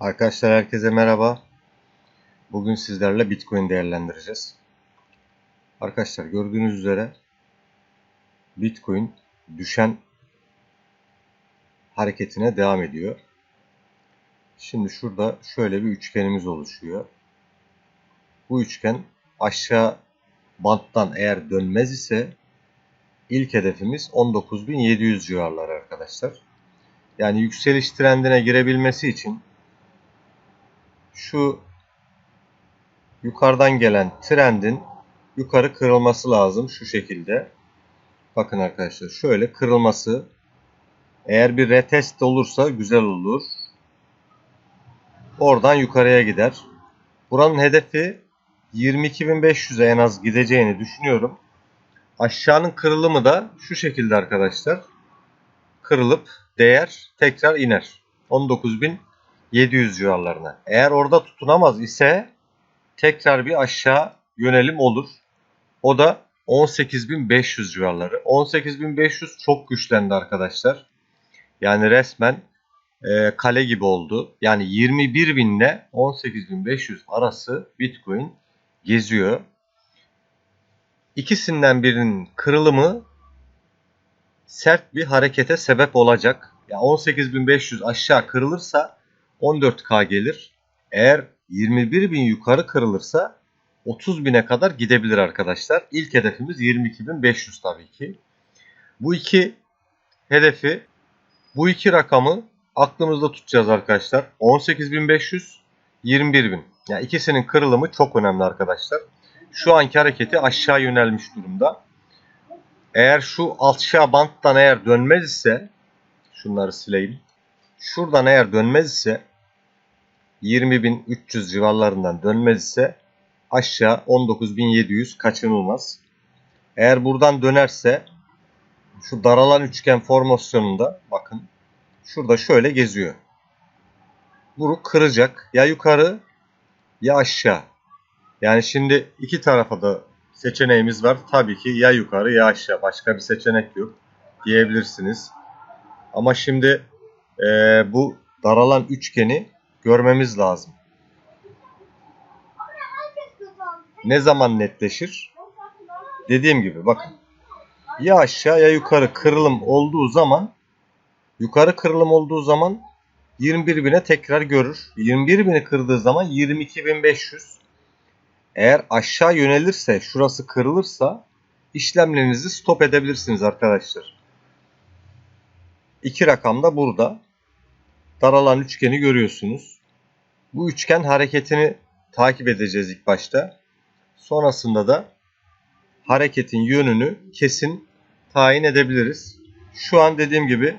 Arkadaşlar herkese merhaba. Bugün sizlerle Bitcoin değerlendireceğiz. Arkadaşlar gördüğünüz üzere Bitcoin düşen hareketine devam ediyor. Şimdi şurada şöyle bir üçgenimiz oluşuyor. Bu üçgen aşağı banttan eğer dönmez ise ilk hedefimiz 19.700 civarları arkadaşlar. Yani yükseliş trendine girebilmesi için şu yukarıdan gelen trendin yukarı kırılması lazım şu şekilde. Bakın arkadaşlar şöyle kırılması eğer bir retest olursa güzel olur. Oradan yukarıya gider. Buranın hedefi 22.500'e en az gideceğini düşünüyorum. Aşağının kırılımı da şu şekilde arkadaşlar. Kırılıp değer tekrar iner. 19.700 civarlarına. Eğer orada tutunamaz ise tekrar bir aşağı yönelim olur. O da 18.500 civarları. 18.500 çok güçlendi arkadaşlar. Yani resmen e, kale gibi oldu. Yani 21.000 ile 18.500 arası Bitcoin geziyor. İkisinden birinin kırılımı sert bir harekete sebep olacak. Yani 18.500 aşağı kırılırsa 14K gelir. Eğer 21.000 yukarı kırılırsa 30.000'e kadar gidebilir arkadaşlar. İlk hedefimiz 22.500 tabii ki. Bu iki hedefi, bu iki rakamı aklımızda tutacağız arkadaşlar. 18.500, 21.000. Yani ikisinin kırılımı çok önemli arkadaşlar. Şu anki hareketi aşağı yönelmiş durumda. Eğer şu aşağı banttan eğer dönmez ise şunları sileyim. Şuradan eğer dönmez ise 20.300 civarlarından dönmez ise aşağı 19.700 kaçınılmaz. Eğer buradan dönerse şu daralan üçgen formasyonunda bakın şurada şöyle geziyor. Bunu kıracak ya yukarı ya aşağı. Yani şimdi iki tarafa da seçeneğimiz var. Tabii ki ya yukarı ya aşağı. Başka bir seçenek yok diyebilirsiniz. Ama şimdi e, bu daralan üçgeni görmemiz lazım. Ne zaman netleşir? Dediğim gibi bakın. Ya aşağı ya yukarı kırılım olduğu zaman yukarı kırılım olduğu zaman 21.000'e tekrar görür. 21.000'i kırdığı zaman 22.500 eğer aşağı yönelirse, şurası kırılırsa işlemlerinizi stop edebilirsiniz arkadaşlar. İki rakam da burada. Daralan üçgeni görüyorsunuz. Bu üçgen hareketini takip edeceğiz ilk başta. Sonrasında da hareketin yönünü kesin tayin edebiliriz. Şu an dediğim gibi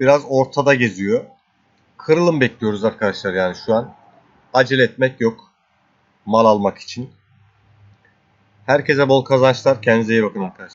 biraz ortada geziyor. Kırılım bekliyoruz arkadaşlar yani şu an. Acele etmek yok mal almak için. Herkese bol kazançlar. Kendinize iyi bakın arkadaşlar.